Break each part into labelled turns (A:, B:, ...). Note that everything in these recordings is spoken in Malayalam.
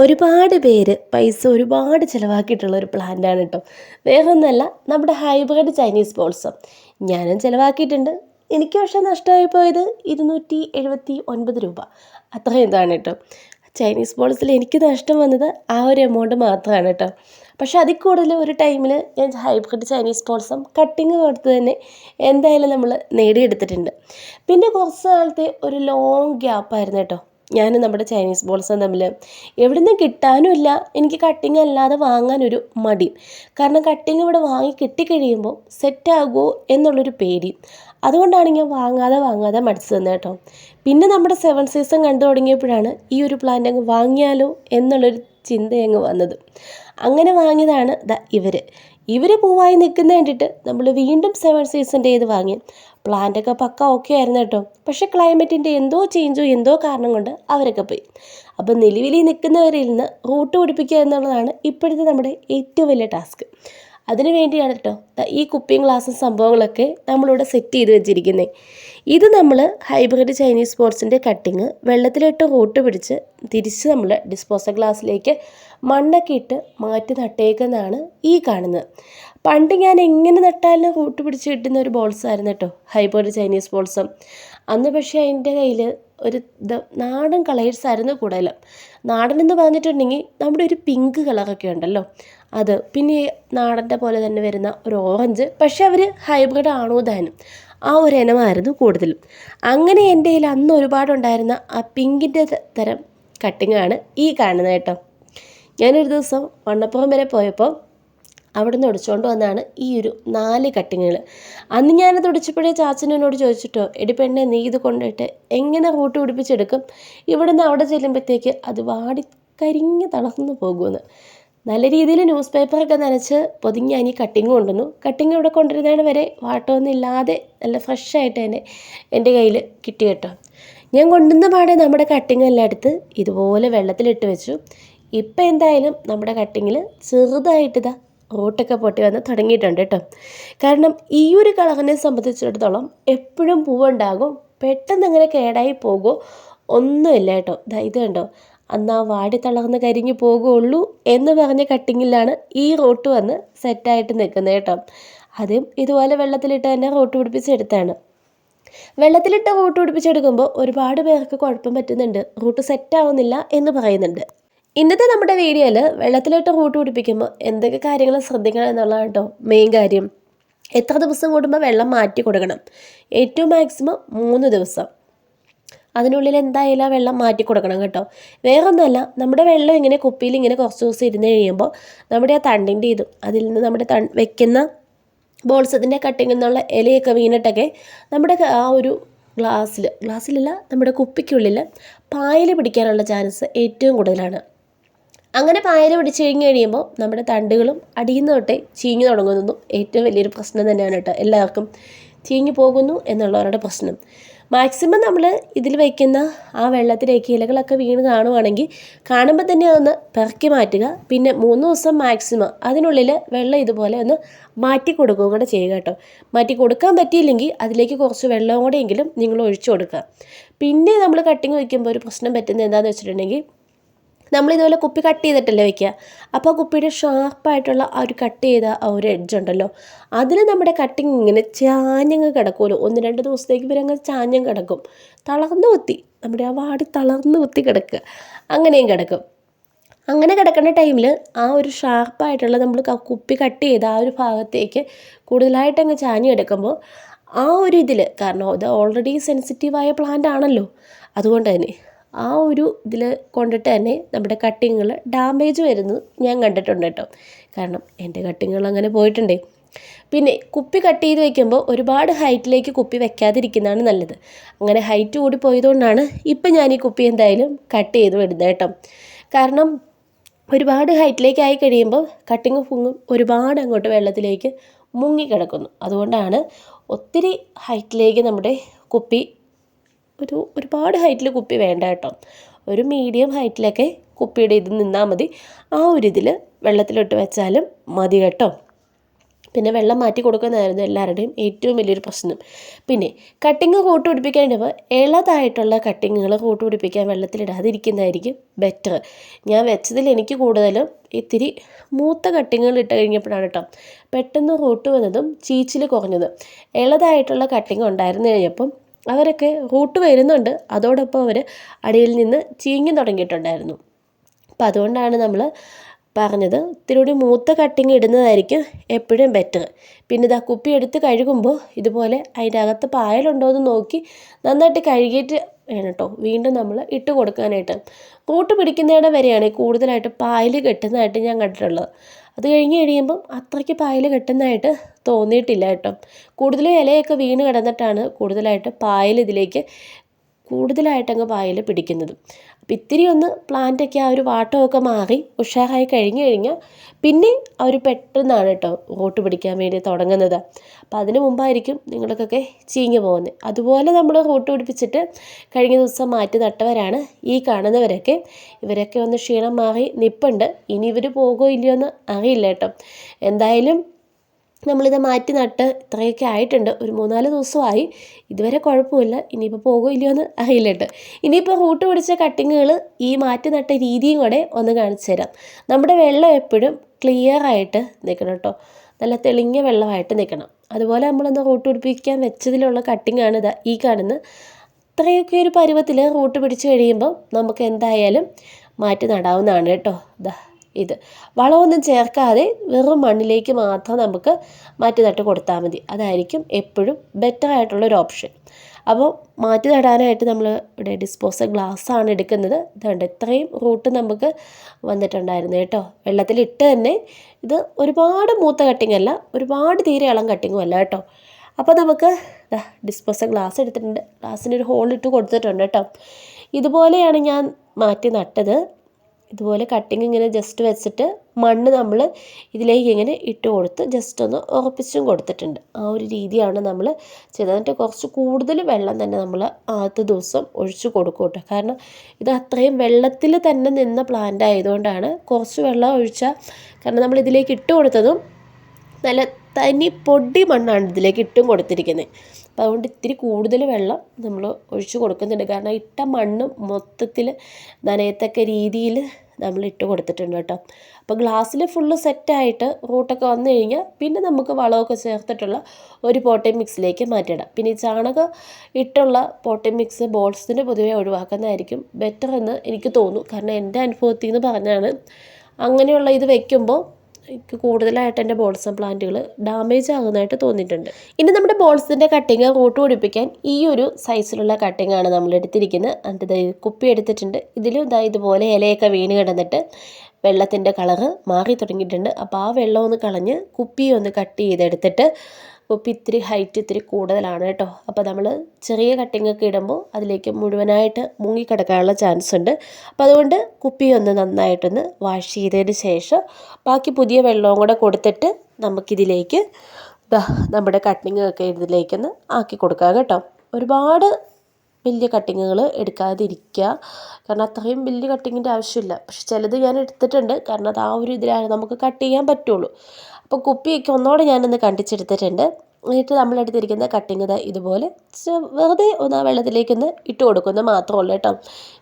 A: ഒരുപാട് പേര് പൈസ ഒരുപാട് ചിലവാക്കിയിട്ടുള്ള ഒരു പ്ലാന്റാണ് കേട്ടോ വേറെ ഒന്നല്ല നമ്മുടെ ഹൈബ്രിഡ് ചൈനീസ് ബോൾസം ഞാനും ചിലവാക്കിയിട്ടുണ്ട്. എനിക്ക് പക്ഷേ നഷ്ടമായി പോയത് ഇരുന്നൂറ്റി എഴുപത്തി ഒൻപത് രൂപ. അത്രയും ഇതാണ് കേട്ടോ ചൈനീസ് ബോൾസിൽ എനിക്ക് നഷ്ടം വന്നത് ആ ഒരു എമൗണ്ട് മാത്രമാണ് കേട്ടോ പക്ഷേ അതിൽ കൂടുതൽ ഒരു ടൈമിൽ ഞാൻ ഹൈബ്രിഡ് ചൈനീസ് ബോൾസം കട്ടിങ് കൊടുത്ത് തന്നെ എന്തായാലും നമ്മൾ നേടിയെടുത്തിട്ടുണ്ട്. പിന്നെ കുറച്ച് നാളത്തെ ഒരു ലോങ് ഗ്യാപ്പായിരുന്നു കേട്ടോ ഞാൻ നമ്മുടെ ചൈനീസ് ബോൾസും തമ്മിൽ എവിടെ നിന്നും കിട്ടാനും ഇല്ല. എനിക്ക് കട്ടിങ് അല്ലാതെ വാങ്ങാനൊരു മടി. കാരണം കട്ടിങ് ഇവിടെ വാങ്ങി കിട്ടിക്കഴിയുമ്പോൾ സെറ്റാകുമോ എന്നുള്ളൊരു പേടി. അതുകൊണ്ടാണ് ഞാൻ വാങ്ങാതെ വാങ്ങാതെ മടിച്ചു തന്നെ കേട്ടോ. പിന്നെ നമ്മുടെ സെവൻ സീസൺ കണ്ടു തുടങ്ങിയപ്പോഴാണ് ഈ ഒരു പ്ലാന്റ് അങ്ങ് വാങ്ങിയാലോ എന്നുള്ളൊരു ചിന്ത അങ്ങ് വന്നത്. അങ്ങനെ വാങ്ങിയതാണ് ദ ഇവർ ഇവർ പൂവായി നിൽക്കുന്ന കണ്ടിട്ട് നമ്മൾ വീണ്ടും സെവൻ സീസൺ ഇത് വാങ്ങി. പ്ലാന്റൊക്കെ പക്ക ഓക്കെ ആയിരുന്നു കേട്ടോ. പക്ഷെ ക്ലൈമറ്റിന്റെ എന്തോ ചേഞ്ചോ എന്തോ കാരണം കൊണ്ട് അവരൊക്കെ പോയി. അപ്പം നിലവിൽ നിൽക്കുന്നവരിൽ നിന്ന് റൂട്ട് പിടിപ്പിക്കുക എന്നുള്ളതാണ് ഇപ്പോഴത്തെ നമ്മുടെ ഏറ്റവും വലിയ ടാസ്ക് അതിന് വേണ്ടിയാണ് കേട്ടോ ഈ കുപ്പിയും ഗ്ലാസും സംഭവങ്ങളൊക്കെ നമ്മളിവിടെ സെറ്റ് ചെയ്ത് വെച്ചിരിക്കുന്നത് ഇത് നമ്മൾ ഹൈബ്രിഡ് ചൈനീസ് സ്പോർട്സിന്റെ കട്ടിങ് വെള്ളത്തിലിട്ട് റൂട്ട് പിടിച്ച് തിരിച്ച് നമ്മൾ ഡിസ്പോസൽ ഗ്ലാസ്സിലേക്ക് മണ്ണൊക്കെ ഇട്ട് മാറ്റി നട്ടേക്കുന്നതാണ് ഈ കാണുന്നത്. പണ്ട് ഞാൻ എങ്ങനെ നട്ടാലും റൂട്ട് പിടിച്ച് കിട്ടുന്ന ഒരു ബോൾസ് ആയിരുന്നു കേട്ടോ. ഹൈബ്രിഡ് ചൈനീസ് ബോൾസം അന്ന് പക്ഷേ എന്റെ കയ്യിൽ ഒരു നാടൻ കളേഴ്സ് ആയിരുന്നു കൂടുതലും. നാടൻ എന്ന് പറഞ്ഞിട്ടുണ്ടെങ്കിൽ നമ്മുടെ ഒരു പിങ്ക് കളറൊക്കെ ഉണ്ടല്ലോ. അത് പിന്നെ നാടന്റെ പോലെ തന്നെ വരുന്ന ഒരു ഓറഞ്ച് പക്ഷേ അവർ ഹൈബ്രിഡ് ആണോ താനും ആ ഒരു ഇനമായിരുന്നു കൂടുതലും. അങ്ങനെ എന്റെ കയ്യിൽ അന്ന് ഒരുപാടുണ്ടായിരുന്ന ആ പിങ്കിന്റെ തരം കട്ടിങ്ങാണ് ഈ കാണുന്നത് കേട്ടോ. ഞാനൊരു ദിവസം വണ്ണപ്പുറം വരെ പോയപ്പോൾ അവിടെ നിന്ന് ഒടിച്ചുകൊണ്ട് വന്നതാണ് ഈ ഒരു നാല് കട്ടിങ്ങുകൾ അന്ന് ഞാനത് ഒടിച്ചപ്പോഴേ ചാച്ചനോട് ചോദിച്ചിട്ടോ എടി പെണ്ണെ നീ ഇത് കൊണ്ടിട്ട് എങ്ങനെ റൂട്ട് പിടിപ്പിച്ചെടുക്കും? ഇവിടുന്ന് അവിടെ ചെല്ലുമ്പോഴത്തേക്ക് അത് വാടി കരിഞ്ഞ് തളർന്നു പോകുമെന്ന് നല്ല രീതിയിൽ ന്യൂസ് പേപ്പറൊക്കെ നനച്ച് പൊതിഞ്ഞ് ഞാൻ ഈ കട്ടിങ് കൊണ്ടുവന്നു. കട്ടിങ് ഇവിടെ കൊണ്ടുവരുന്നതിന് വരെ വാട്ടമൊന്നും ഇല്ലാതെ നല്ല ഫ്രഷായിട്ട് തന്നെ എന്റെ കയ്യിൽ കിട്ടി കേട്ടോ. ഞാൻ കൊണ്ടുവന്ന പാടെ നമ്മുടെ കട്ടിങ് എല്ലാം എടുത്ത് ഇതുപോലെ വെള്ളത്തിലിട്ട് വെച്ചു. ഇപ്പം എന്തായാലും നമ്മുടെ കട്ടിങ്ങിൽ ചെറുതായിട്ട് ഇതാ റൂട്ടൊക്കെ പൊട്ടി വന്ന് തുടങ്ങിയിട്ടുണ്ട് കേട്ടോ. കാരണം ഈ ഒരു കളകനെ സംബന്ധിച്ചിടത്തോളം എപ്പോഴും പൂവുണ്ടാകും പെട്ടെന്ന് അങ്ങനെ കേടായി പോകുമോ ഒന്നുമില്ല കേട്ടോ. ഇത് കണ്ടോ? അന്ന് ആ വാടി തളർന്ന് കരിഞ്ഞു പോകുള്ളൂ എന്ന് പറഞ്ഞ കട്ടിങ്ങിലാണ് ഈ റോട്ട് വന്ന് സെറ്റായിട്ട് നിൽക്കുന്നത് കേട്ടോ. അതും ഇതുപോലെ വെള്ളത്തിലിട്ട് തന്നെ റോട്ട് പിടിപ്പിച്ചെടുത്താണ്. വെള്ളത്തിലിട്ട് റൂട്ട് പിടിപ്പിച്ചെടുക്കുമ്പോൾ ഒരുപാട് പേർക്ക് കുഴപ്പം പറ്റുന്നുണ്ട്. റൂട്ട് സെറ്റാവുന്നില്ല എന്ന് പറയുന്നുണ്ട്. ഇന്നത്തെ നമ്മുടെ വീഡിയോയിൽ വെള്ളത്തിലോട്ട് റൂട്ട് പിടിപ്പിക്കുമ്പോൾ എന്തൊക്കെ കാര്യങ്ങൾ ശ്രദ്ധിക്കണം എന്നുള്ളതാണ് കേട്ടോ മെയിൻ കാര്യം. എത്ര ദിവസം കൂടുമ്പോൾ വെള്ളം മാറ്റി കൊടുക്കണം? ഏറ്റവും മാക്സിമം മൂന്ന് ദിവസം. അതിനുള്ളിൽ എന്തായാലും ആ വെള്ളം മാറ്റി കൊടുക്കണം കേട്ടോ. വേറൊന്നുമല്ല നമ്മുടെ വെള്ളം ഇങ്ങനെ കുപ്പിയിൽ ഇങ്ങനെ കുറച്ച് ദിവസം ഇരുന്ന് കഴിയുമ്പോൾ നമ്മുടെ ആ തണ്ടിന്റെ ഇതും അതിൽ നിന്ന് നമ്മുടെ തൺ വെക്കുന്ന ബോൾസത്തിന്റെ കട്ടിങ്ങിൽ നിന്നുള്ള ഇലയൊക്കെ വീണിട്ടൊക്കെ നമ്മുടെ ആ ഒരു ഗ്ലാസ്സിൽ ഗ്ലാസ്സിലല്ല നമ്മുടെ കുപ്പിക്കുള്ളിൽ പായൽ പിടിക്കാനുള്ള ചാൻസ് ഏറ്റവും കൂടുതലാണ്. അങ്ങനെ പായൽ പിടിച്ചു കഴിഞ്ഞ് കഴിയുമ്പോൾ നമ്മുടെ തണ്ടുകളും അടിയിൽ നിന്ന് തൊട്ടേ ചീഞ്ഞു തുടങ്ങുന്നതും ഏറ്റവും വലിയൊരു പ്രശ്നം തന്നെയാണ് കേട്ടോ. എല്ലാവർക്കും ചീഞ്ഞു പോകുന്നു എന്നുള്ളവരുടെ പ്രശ്നം. മാക്സിമം നമ്മൾ ഇതിൽ വയ്ക്കുന്ന ആ വെള്ളത്തിലേക്ക് ഇലകളൊക്കെ വീണ് കാണുവാണെങ്കിൽ കാണുമ്പോൾ തന്നെ അതൊന്ന് പെറുക്കി മാറ്റുക. പിന്നെ മൂന്ന് ദിവസം മാക്സിമം അതിനുള്ളിൽ വെള്ളം ഇതുപോലെ ഒന്ന് മാറ്റി കൊടുക്കുകയും കൂടെ ചെയ്യുക കേട്ടോ. മാറ്റി കൊടുക്കാൻ പറ്റിയില്ലെങ്കിൽ അതിലേക്ക് കുറച്ച് വെള്ളവും കൂടെയെങ്കിലും നിങ്ങൾ ഒഴിച്ചു കൊടുക്കുക. പിന്നെ നമ്മൾ കട്ടിങ് വയ്ക്കുമ്പോൾ ഒരു പ്രശ്നം പറ്റുന്നത് എന്താണെന്ന് വെച്ചിട്ടുണ്ടെങ്കിൽ നമ്മൾ ഇതുപോലെ കുപ്പി കട്ട് ചെയ്തിട്ടല്ലേ വെക്കുക? അപ്പോൾ കുപ്പിയുടെ ഷാർപ്പായിട്ടുള്ള ആ ഒരു കട്ട് ചെയ്ത ആ ഒരു എഡ്ജ് ഉണ്ടല്ലോ. അതിൽ നമ്മുടെ കട്ടിങ് ഇങ്ങനെ ചാഞ്ഞങ്ങ് കിടക്കുമല്ലോ. ഒന്ന് രണ്ട് ദിവസത്തേക്ക് ഇവരങ്ങ് ചാഞ്ഞം കിടക്കും. തളർന്നു കുത്തി. നമ്മുടെ ആ വാടി തളർന്നു കുത്തി കിടക്കുക. അങ്ങനെയും കിടക്കും. അങ്ങനെ കിടക്കുന്ന ടൈമിൽ ആ ഒരു ഷാർപ്പായിട്ടുള്ള നമ്മൾ കുപ്പി കട്ട് ചെയ്ത ആ ഒരു ഭാഗത്തേക്ക് കൂടുതലായിട്ട് അങ്ങ് ചാഞ്ഞ് കിടക്കുമ്പോൾ ആ ഒരു ഇതിൽ കാരണം അത് ഓൾറെഡി സെൻസിറ്റീവായ പ്ലാന്റ് ആണല്ലോ. അതുകൊണ്ട് തന്നെ ആ ഒരു ഇതിൽ കൊണ്ടിട്ട് തന്നെ നമ്മുടെ കട്ടിങ്ങുകൾ ഡാമേജ് വരുന്നത് ഞാൻ കണ്ടിട്ടുണ്ട് കേട്ടോ. കാരണം എന്റെ കട്ടിങ്ങുകൾ അങ്ങനെ പോയിട്ടുണ്ട്. പിന്നെ കുപ്പി കട്ട് ചെയ്ത് വെക്കുമ്പോൾ ഒരുപാട് ഹൈറ്റിലേക്ക് കുപ്പി വെക്കാതിരിക്കുന്നതാണ് നല്ലത്. അങ്ങനെ ഹൈറ്റ് കൂടി പോയതുകൊണ്ടാണ് ഇപ്പം ഞാൻ ഈ കുപ്പി എന്തായാലും കട്ട് ചെയ്ത് വിടുന്നത് കേട്ടോ. കാരണം ഒരുപാട് ഹൈറ്റിലേക്ക് ആയി കഴിയുമ്പോൾ കട്ടിങ് പൊങ്ങും ഒരുപാട് അങ്ങോട്ട് വെള്ളത്തിലേക്ക് മുങ്ങിക്കിടക്കുന്നു അതുകൊണ്ടാണ് ഒത്തിരി ഹൈറ്റിലേക്ക് നമ്മുടെ കുപ്പി ഒരു ഒരുപാട് ഹൈറ്റിൽ കുപ്പി വേണ്ട കേട്ടോ. ഒരു മീഡിയം ഹൈറ്റിലൊക്കെ കുപ്പിയുടെ ഇത് നിന്നാൽ മതി. ആ ഒരു ഇതിൽ വെള്ളത്തിലിട്ട് വെച്ചാലും മതി കേട്ടോ. പിന്നെ വെള്ളം മാറ്റി കൊടുക്കുന്നതായിരുന്നു എല്ലാവരുടെയും ഏറ്റവും വലിയൊരു പ്രശ്നം. പിന്നെ കട്ടിങ് കൂട്ട് പിടിപ്പിക്കാനിടുമ്പോൾ ഇളതായിട്ടുള്ള കട്ടിങ്ങുകൾ കൂട്ട് പിടിപ്പിക്കാൻ വെള്ളത്തിലിടാതിരിക്കുന്നതായിരിക്കും ബെറ്റർ ഞാൻ വെച്ചതിൽ എനിക്ക് കൂടുതലും ഇത്തിരി മൂത്ത കട്ടിങ്ങുകൾ ഇട്ട് കഴിഞ്ഞപ്പോഴാണ് കേട്ടോ പെട്ടെന്ന് കൂട്ടു വന്നതും ചീച്ചിൽ കുറഞ്ഞതും. ഇളതായിട്ടുള്ള കട്ടിങ് ഉണ്ടായിരുന്നു കഴിഞ്ഞപ്പം അവരൊക്കെ റൂട്ട് വരുന്നുണ്ട്. അതോടൊപ്പം അവർ അടിയിൽ നിന്ന് ചീങ്ങി തുടങ്ങിയിട്ടുണ്ടായിരുന്നു. അപ്പം അതുകൊണ്ടാണ് നമ്മൾ പറഞ്ഞത് ഇത്തിരി മൂത്ത കട്ടിങ് ഇടുന്നതായിരിക്കും എപ്പോഴും ബെറ്റർ പിന്നെ ഇതാ കുപ്പി എടുത്ത് കഴുകുമ്പോൾ ഇതുപോലെ അതിന്റെ അകത്ത് പായലുണ്ടോ എന്ന് നോക്കി നന്നായിട്ട് കഴുകിയിട്ട് വേണം കേട്ടോ വീണ്ടും നമ്മൾ ഇട്ട് കൊടുക്കാനായിട്ട്. കൂട്ട് പിടിക്കുന്നിടം വരെയാണ് കൂടുതലായിട്ട് പായൽ കെട്ടുന്നതായിട്ട് ഞാൻ കണ്ടിട്ടുള്ളത്. അത് കഴിഞ്ഞ് കഴിയുമ്പം അത്രയ്ക്ക് പായൽ കെട്ടുന്നതായിട്ട് തോന്നിയിട്ടില്ല കേട്ടോ. കൂടുതലും ഇലയൊക്കെ വീണ് കിടന്നിട്ടാണ് കൂടുതലായിട്ട് പായൽ ഇതിലേക്ക് കൂടുതലായിട്ടങ്ങ് പായൽ പിടിക്കുന്നത്. അപ്പം ഇത്തിരി ഒന്ന് പ്ലാന്റൊക്കെ ആ ഒരു വാട്ടമൊക്കെ മാറി ഉഷാറായി കഴിഞ്ഞു കഴിഞ്ഞാൽ പിന്നെ അവർ പെട്ടെന്നാണ് കേട്ടോ ഓട്ട് പിടിക്കാൻ വേണ്ടി തുടങ്ങുന്നത്. അപ്പം അതിന് മുമ്പായിരിക്കും നിങ്ങൾക്കൊക്കെ ചീഞ്ഞു പോകുന്നത്. അതുപോലെ നമ്മൾ ഓട്ട് പിടിപ്പിച്ചിട്ട് കഴിഞ്ഞ ദിവസം മാറ്റി നട്ടവരാണ് ഈ കാണുന്നവരൊക്കെ. ഇവരൊക്കെ ഒന്ന് ക്ഷീണം മാറി നിപ്പുണ്ട്. ഇനി ഇവർ പോകുമോ ഇല്ലയോ എന്ന് അറിയില്ല കേട്ടോ എന്തായാലും നമ്മളിത് മാറ്റി നട്ട് ഇത്രയൊക്കെ ആയിട്ടുണ്ട്. ഒരു മൂന്നാൽ ദിവസമായി. ഇതുവരെ കുഴപ്പമില്ല. ഇനിയിപ്പോൾ പോകുമോ ഇല്ലയോ എന്ന് അറിയില്ല ഇനിയിപ്പോൾ റൂട്ട് പിടിച്ച കട്ടിങ്ങുകൾ ഈ മാറ്റി നട്ട രീതിയും കൂടെ ഒന്ന് കാണിച്ചു തരാം. നമ്മുടെ വെള്ളം എപ്പോഴും ക്ലിയർ ആയിട്ട് നിൽക്കണം കേട്ടോ. നല്ല തെളിഞ്ഞ വെള്ളമായിട്ട് നിൽക്കണം. അതുപോലെ നമ്മളൊന്ന് റൂട്ട് പിടിപ്പിക്കാൻ വെച്ചതിലുള്ള കട്ടിങ്ങാണ് ഇതാ ഈ കാണുന്നത്. ഇത്രയൊക്കെ ഒരു പരുവത്തിൽ റൂട്ട് പിടിച്ച് കഴിയുമ്പോൾ നമുക്ക് എന്തായാലും മാറ്റി നടാവുന്നതാണ് കേട്ടോ. ഇതാ ഇത്. വളമൊന്നും ചേർക്കാതെ വെറും മണ്ണിലേക്ക് മാത്രം നമുക്ക് മാറ്റി നട്ട് കൊടുത്താൽ മതി. അതായിരിക്കും എപ്പോഴും ബെറ്റർ ആയിട്ടുള്ളൊരു ഓപ്ഷൻ അപ്പോൾ മാറ്റി നടാനായിട്ട് നമ്മൾ ഇവിടെ ഡിസ്പോസൽ ഗ്ലാസ് ആണ് എടുക്കുന്നത്. ഇതുണ്ട് ഇത്രയും റൂട്ട് നമുക്ക് വന്നിട്ടുണ്ടായിരുന്നു കേട്ടോ. വെള്ളത്തിലിട്ട് തന്നെ ഇത് ഒരുപാട് മൂത്ത കട്ടിങ് അല്ല ഒരുപാട് തീരെ ഇളം കട്ടിങ്ങും അല്ല കേട്ടോ. അപ്പോൾ നമുക്ക് ഡിസ്പോസൽ ഗ്ലാസ് എടുത്തിട്ടുണ്ട്. ഗ്ലാസ്സിന് ഒരു ഹോൾ ഇട്ട് കൊടുത്തിട്ടുണ്ട് കേട്ടോ. ഇതുപോലെയാണ് ഞാൻ മാറ്റി നട്ടത്. ഇതുപോലെ കട്ടിങ് ഇങ്ങനെ ജസ്റ്റ് വെച്ചിട്ട് മണ്ണ് നമ്മൾ ഇതിലേക്ക് ഇങ്ങനെ ഇട്ട് കൊടുത്ത് ജസ്റ്റ് ഒന്ന് ഉറപ്പിച്ചും കൊടുത്തിട്ടുണ്ട്. ആ ഒരു രീതിയാണ് നമ്മൾ ചെയ്തത്. എന്നിട്ട് കുറച്ച് കൂടുതൽ വെള്ളം തന്നെ നമ്മൾ ആദ്യത്തെ ദിവസം ഒഴിച്ചു കൊടുക്കും കേട്ടോ. കാരണം ഇത് അത്രയും വെള്ളത്തിൽ തന്നെ നിന്ന പ്ലാന്റ് ആയതുകൊണ്ടാണ് കുറച്ച് വെള്ളം ഒഴിച്ചാൽ കാരണം നമ്മൾ ഇതിലേക്ക് ഇട്ട് കൊടുത്തതും നല്ല തനി പൊടി മണ്ണാണ് ഇതിലേക്ക് ഇട്ടും കൊടുത്തിരിക്കുന്നത്. അപ്പോൾ അതുകൊണ്ട് ഇത്തിരി കൂടുതൽ വെള്ളം നമ്മൾ ഒഴിച്ചു കൊടുക്കുന്നുണ്ട്. കാരണം ഇട്ട മണ്ണ് മൊത്തത്തിൽ നനയത്തക്ക രീതിയിൽ നമ്മൾ ഇട്ട് കൊടുത്തിട്ടുണ്ട് കേട്ടോ. അപ്പോൾ ഗ്ലാസ്സിൽ ഫുള്ള് സെറ്റായിട്ട് റൂട്ടൊക്കെ വന്നു കഴിഞ്ഞാൽ പിന്നെ നമുക്ക് വളമൊക്കെ ചേർത്തിട്ടുള്ള ഒരു പോട്ടി മിക്സിലേക്ക് മാറ്റിയിടാം. പിന്നെ ഈ ചാണകം ഇട്ടുള്ള പോട്ടി മിക്സ് ബോൾസിന് പൊതുവേ ഒഴിവാക്കുന്നതായിരിക്കും ബെറ്റർ എന്ന് എനിക്ക് തോന്നുന്നു. കാരണം എന്റെ അനുഭവത്തിൽ നിന്ന് പറഞ്ഞാണ് അങ്ങനെയുള്ള ഇത് വെക്കുമ്പോൾ എനിക്ക് കൂടുതലായിട്ട് എന്റെ ബോൾസം പ്ലാന്റുകൾ ഡാമേജ് ആകുന്നതായിട്ട് തോന്നിയിട്ടുണ്ട്. ഇനി നമ്മുടെ ബോൾസിന്റെ കട്ടിങ് കൂട്ടു പിടിപ്പിക്കാൻ ഈ ഒരു സൈസിലുള്ള കട്ടിങ് ആണ് നമ്മൾ എടുത്തിരിക്കുന്നത്. അതിന്റെ കുപ്പി എടുത്തിട്ടുണ്ട്. ഇതിലും ഇതാ ഇതുപോലെ ഇലയൊക്കെ വീണ് കിടന്നിട്ട് വെള്ളത്തിന്റെ കളറ് മാറി തുടങ്ങിയിട്ടുണ്ട്. അപ്പോൾ ആ വെള്ളം ഒന്ന് കളഞ്ഞ് കുപ്പി ഒന്ന് കട്ട് ചെയ്തെടുത്തിട്ട് കുപ്പി ഇത്തിരി ഹൈറ്റ് ഇത്തിരി കൂടുതലാണ് കേട്ടോ. അപ്പോൾ നമ്മൾ ചെറിയ കട്ടിങ്ങൊക്കെ ഇടുമ്പോൾ അതിലേക്ക് മുഴുവനായിട്ട് മുങ്ങിക്കിടക്കാനുള്ള ചാൻസ് ഉണ്ട്. അപ്പോൾ അതുകൊണ്ട് കുപ്പി ഒന്ന് നന്നായിട്ടൊന്ന് വാഷ് ചെയ്തതിന് ശേഷം ബാക്കി പുതിയ വെള്ളവും കൂടെ കൊടുത്തിട്ട് നമുക്കിതിലേക്ക് നമ്മുടെ കട്ടിങ് ഒക്കെ ഇതിലേക്കൊന്ന് ആക്കി കൊടുക്കാം കേട്ടോ. ഒരുപാട് വലിയ കട്ടിങ്ങുകൾ എടുക്കാതിരിക്കുക. കാരണം അത്രയും വലിയ കട്ടിങ്ങിന്റെ ആവശ്യമില്ല. പക്ഷെ ചിലത് ഞാൻ എടുത്തിട്ടുണ്ട്. കാരണം അത് ആ ഒരു ഇതിലാണ് നമുക്ക് കട്ട് ചെയ്യാൻ പറ്റുള്ളൂ. അപ്പോൾ കുപ്പിയൊക്കെ ഒന്നുകൂടെ ഞാനൊന്ന് കണ്ടിച്ചെടുത്തിട്ടുണ്ട്. എന്നിട്ട് നമ്മളെടുത്തിരിക്കുന്ന കട്ടിങ് ഇതാ ഇതുപോലെ വെറുതെ ഒന്ന് ആ വെള്ളത്തിലേക്കൊന്ന് ഇട്ട് കൊടുക്കുന്നത് മാത്രമുള്ളൂ കേട്ടോ.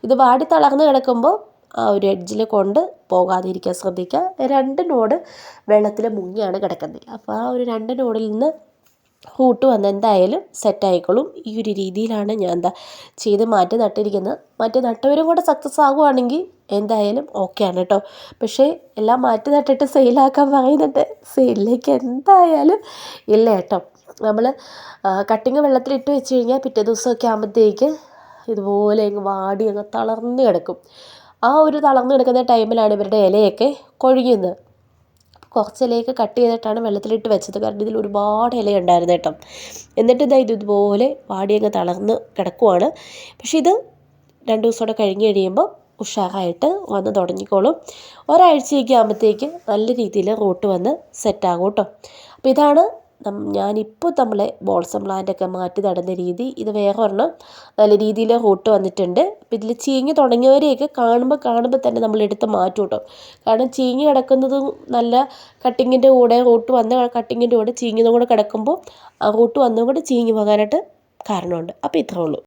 A: ഇത് വാടി തളർന്ന് കിടക്കുമ്പോൾ ആ ഒരു എഡ്ജിൽ കൊണ്ട് പോകാതിരിക്കാൻ ശ്രദ്ധിക്കുക. രണ്ട് നോഡ് വെള്ളത്തിൽ മുങ്ങിയാണ് കിടക്കുന്നത്. അപ്പോൾ ആ ഒരു രണ്ട് നോഡിൽ നിന്ന് റൂട്ട് വന്ന് എന്തായാലും സെറ്റ് ആയിക്കോളും. ഈ ഒരു രീതിയിലാണ് ഞാൻ എന്താ ചെയ്ത് മാറ്റി നട്ടിരിക്കുന്നത്. മറ്റേ നട്ടവരും കൂടെ സക്സസ് ആകുവാണെങ്കിൽ എന്തായാലും ഓക്കെ ആണ് കേട്ടോ പക്ഷേ എല്ലാം മാറ്റി നട്ടിട്ട് സെയിലാക്കാൻ പറയുന്നുണ്ട്. സെയിലിലേക്ക് എന്തായാലും ഇല്ല കേട്ടോ നമ്മൾ കട്ടിങ് വെള്ളത്തിലിട്ട് വെച്ച് കഴിഞ്ഞാൽ പിറ്റേ ദിവസമൊക്കെ ആകുമ്പോഴത്തേക്ക് ഇതുപോലെ അങ്ങ് വാടി അങ്ങ് തളർന്ന് കിടക്കും. ആ ഒരു തളർന്നു കിടക്കുന്ന ടൈമിലാണ് ഇവരുടെ ഇലയൊക്കെ കൊഴിയുന്നത്. കുറച്ച് ഇലയൊക്കെ കട്ട് ചെയ്തിട്ടാണ് വെള്ളത്തിലിട്ട് വെച്ചത്. കാരണം ഇതിൽ ഒരുപാട് ഇല ഉണ്ടായിരുന്നു കേട്ടോ. എന്നിട്ട് ഇതാ ഇത് ഇതുപോലെ വാടിയങ്ങ് തളർന്ന് കിടക്കുവാണ്. പക്ഷേ ഇത് രണ്ട് ദിവസം കൂടെ കഴിഞ്ഞ് കഴിയുമ്പോൾ ഉഷാറായിട്ട് വന്ന് തുടങ്ങിക്കോളും. ഒരാഴ്ചയൊക്കെ ആകുമ്പോഴത്തേക്ക് നല്ല രീതിയിൽ റൂട്ട് വന്ന് സെറ്റാകും കേട്ടോ. അപ്പോൾ ഇതാണ് ഞാനിപ്പോൾ നമ്മളെ ബോൾസം പ്ലാന്റൊക്കെ മാറ്റി നടുന്ന രീതി ഇത് വേറെ ഒരെണ്ണം നല്ല രീതിയിൽ റൂട്ട് വന്നിട്ടുണ്ട്. ഇതിൽ ചീഞ്ഞ് തുടങ്ങിയവരെയൊക്കെ കാണുമ്പോൾ കാണുമ്പോൾ തന്നെ നമ്മൾ എടുത്ത് മാറ്റും കേട്ടോ കാരണം ചീഞ്ഞ് കിടക്കുന്നതും നല്ല കട്ടിങ്ങിന്റെ കൂടെ റൂട്ട് വന്ന കട്ടിങ്ങിന്റെ കൂടെ ചീഞ്ഞതും കൂടെ കിടക്കുമ്പോൾ ആ റൂട്ട് വന്നതും കൂടെ ചീഞ്ഞ് പോകാനായിട്ട് കാരണമുണ്ട്. അപ്പോൾ ഇത്രേ ഉള്ളൂ.